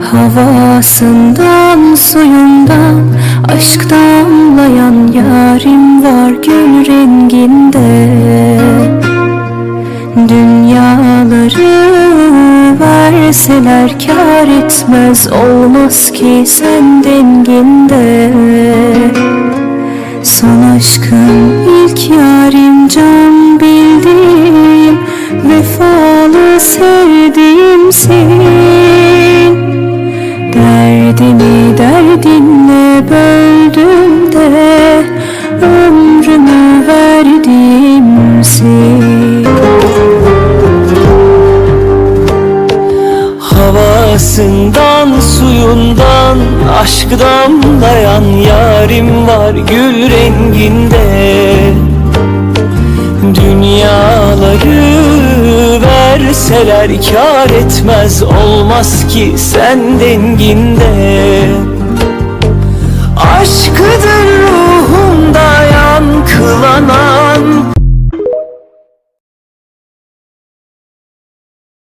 Havasından suyundan Aşk damlayan yarim var gül renginde. Dünyaları verseler kar etmez Olmaz ki sen denginde. Son aşkın ilk yarim can bildiğim Vefalı sevdiğimsin Derdinle böldüm de Ömrümü verdimsin Havasından suyundan aşk damlayan yarim var gül renginde. Dünyaları verseler kar etmez olmaz ki sen denginde aşkıdır